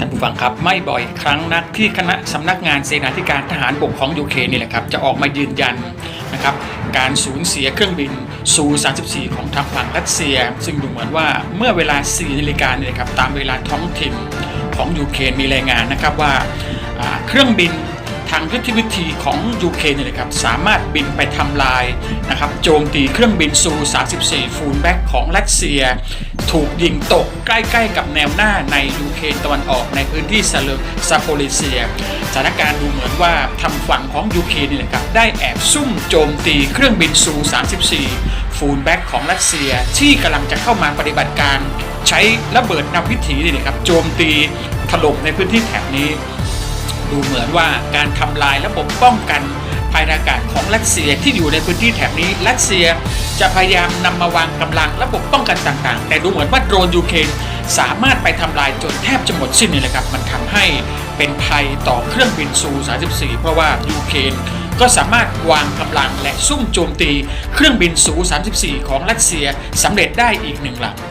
ท่านผู้ฟังครับไม่บ่อยครั้งนักที่คณะสำนักงานเสนาธิการทหารบกของยูเคนี่แหละครับจะออกมายืนยันนะครับการสูญเสียเครื่องบินซู34 ของทางฝั่งรัสเซีย ซึ่งดูเหมือนว่าเมื่อเวลา 4นาฬิกาเนี่ยครับตามเวลาท้องถิ่นของยูเครนมีรายงานนะครับว่าเครื่องบิน ทางยุทธวิธีของยูเครนเนี่ยนะครับ สามารถบินไปทำลายนะครับโจมตีเครื่องบินซู 34 ฟูลแบ็กของรัสเซีย ถูกยิงตกใกล้ๆกับแนวหน้าในยูเครนตะวันออกในพื้นที่ซาเลซาโปลิเซีย สถานการณ์ดูเหมือนว่าทางฝั่งของยูเครนเนี่ยนะครับ ได้แอบซุ่มโจมตีเครื่องบินซู 34 ฟูลแบ็กของรัสเซียที่กำลังจะเข้ามาปฏิบัติการ ใช้ระเบิดนำวิถีนี่นะครับโจมตีถล่มในพื้นที่แถบนี้ ดูเหมือนว่าการทำลายระบบป้องกันภายในอากาศของรัสเซียที่อยู่ในพื้นที่แถบนี้รัสเซียจะพยายามนำมาวางกำลังระบบป้องกันต่างๆ แต่ดูเหมือนว่าโดรนยูเครนสามารถไปทำลายจนแทบจะหมดสิ้นเลยนะครับ มันทำให้เป็นภัยต่อเครื่องบินซู 34 เพราะว่ายูเครนก็สามารถวางกำลังและซุ่มโจมตี เครื่องบินซู 34 ของรัสเซียสำเร็จได้อีกหนึ่งลำ